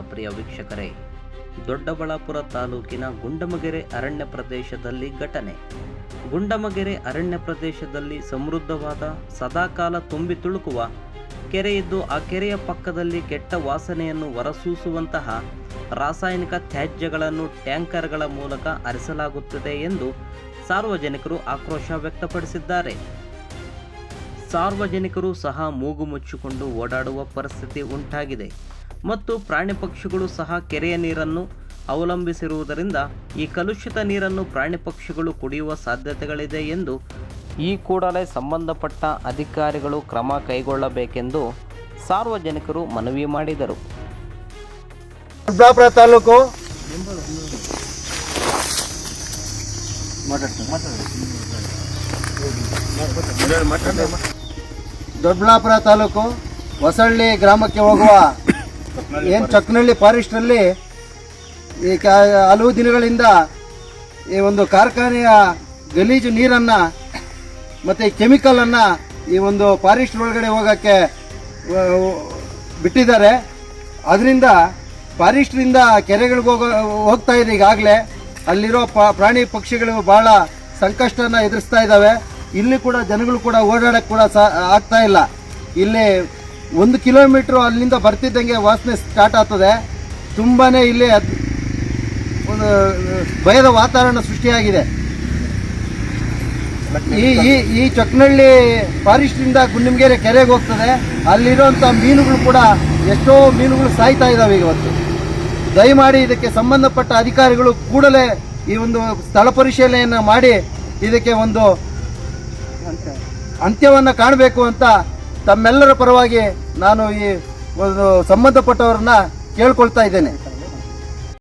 ಪ್ರಿಯ ವೀಕ್ಷಕರೇ. ದೊಡ್ಡಬಳ್ಳಾಪುರ ತಾಲೂಕಿನ ಗುಂಡಮಗೆರೆ ಅರಣ್ಯ ಪ್ರದೇಶದಲ್ಲಿ ಘಟನೆ. ಗುಂಡಮಗೆರೆ ಅರಣ್ಯ ಪ್ರದೇಶದಲ್ಲಿ ಸಮೃದ್ಧವಾದ, ಸದಾಕಾಲ ತುಂಬಿ ತುಳುಕುವ ಕೆರೆ ಇದ್ದು ಆ ಕೆರೆಯ ಪಕ್ಕದಲ್ಲಿ ಕೆಟ್ಟ ವಾಸನೆಯನ್ನು ಹೊರಸೂಸುವಂತಹ ರಾಸಾಯನಿಕ ತ್ಯಾಜ್ಯಗಳನ್ನು ಟ್ಯಾಂಕರ್ಗಳ ಮೂಲಕ ಹರಿಸಲಾಗುತ್ತದೆ ಎಂದು ಸಾರ್ವಜನಿಕರು ಆಕ್ರೋಶ ವ್ಯಕ್ತಪಡಿಸಿದ್ದಾರೆ. ಸಾರ್ವಜನಿಕರು ಸಹ ಮೂಗು ಮುಚ್ಚಿಕೊಂಡು ಓಡಾಡುವ ಪರಿಸ್ಥಿತಿ ಉಂಟಾಗಿದೆ. ಮತ್ತು ಪ್ರಾಣಿ ಪಕ್ಷಿಗಳು ಸಹ ಕೆರೆಯ ನೀರನ್ನು ಅವಲಂಬಿಸಿರುವುದರಿಂದ ಈ ಕಲುಷಿತ ನೀರನ್ನು ಪ್ರಾಣಿ ಪಕ್ಷಿಗಳು ಕುಡಿಯುವ ಸಾಧ್ಯತೆಗಳಿದೆ ಎಂದು ಈ ಕೂಡಲೇ ಸಂಬಂಧಪಟ್ಟ ಅಧಿಕಾರಿಗಳು ಕ್ರಮ ಕೈಗೊಳ್ಳಬೇಕೆಂದು ಸಾರ್ವಜನಿಕರು ಮನವಿ ಮಾಡಿದರು. ದೊಡ್ಡಾಪುರ ತಾಲೂಕು? ದೊಡ್ಡಬಳ್ಳಾಪುರ ತಾಲೂಕು ಹೊಸಳ್ಳಿ ಗ್ರಾಮಕ್ಕೆ ಹೋಗುವ ಏನು ಚಕ್ನಳ್ಳಿ ಫಾರೆಸ್ಟ್ರಲ್ಲಿ ಈ ಹಲವು ದಿನಗಳಿಂದ ಈ ಒಂದು ಕಾರ್ಖಾನೆಯ ಗಲೀಜು ನೀರನ್ನು ಮತ್ತು ಕೆಮಿಕಲನ್ನು ಈ ಒಂದು ಫಾರೆಸ್ಟ್ ಒಳಗಡೆ ಹೋಗೋಕ್ಕೆ ಬಿಟ್ಟಿದ್ದಾರೆ. ಅದರಿಂದ ಫಾರೆಸ್ಟ್ರಿಂದ ಕೆರೆಗಳಿಗೆ ಹೋಗೋ, ಹೋಗ್ತಾ ಇದೆ ಈಗಾಗಲೇ. ಅಲ್ಲಿರೋ ಪ್ರಾಣಿ ಪಕ್ಷಿಗಳು ಭಾಳ ಸಂಕಷ್ಟನ ಎದುರಿಸ್ತಾ ಇದ್ದಾವೆ. ಇಲ್ಲಿ ಕೂಡ ಜನಗಳು ಕೂಡ ಓಡಾಡಕ್ಕೆ ಕೂಡ ಸಾ, ಆಗ್ತಾ ಇಲ್ಲ. ಇಲ್ಲಿ ಒಂದು ಕಿಲೋಮೀಟ್ರು ಅಲ್ಲಿಂದ ಬರ್ತಿದ್ದಂಗೆ ವಾಸನೆ ಸ್ಟಾರ್ಟ್ ಆಗ್ತದೆ. ತುಂಬಾ ಇಲ್ಲಿ ಒಂದು ಭಯದ ವಾತಾವರಣ ಸೃಷ್ಟಿಯಾಗಿದೆ. ಈ ಈ ಈ ಚೊಕ್ನಳ್ಳಿ ಫಾರೆಸ್ಟಿಂದ ಗುಂಡಿಮಗೆರೆ ಕೆರೆಗೆ ಹೋಗ್ತದೆ. ಅಲ್ಲಿರುವಂಥ ಮೀನುಗಳು ಕೂಡ ಎಷ್ಟೋ ಮೀನುಗಳು ಸಾಯ್ತಾ ಇದ್ದಾವೆ ಇವತ್ತು. ದಯಮಾಡಿ ಇದಕ್ಕೆ ಸಂಬಂಧಪಟ್ಟ ಅಧಿಕಾರಿಗಳು ಕೂಡಲೇ ಈ ಒಂದು ಸ್ಥಳ ಪರಿಶೀಲನೆಯನ್ನು ಮಾಡಿ ಇದಕ್ಕೆ ಒಂದು ಅಂತ್ಯವನ್ನು ಕಾಣಬೇಕು ಅಂತ ತಮ್ಮೆಲ್ಲರ ಪರವಾಗಿ ನಾನು ಈ ಒಂದು ಸಂಬಂಧಪಟ್ಟವರನ್ನ ಕೇಳ್ಕೊಳ್ತಾ ಇದ್ದೇನೆ.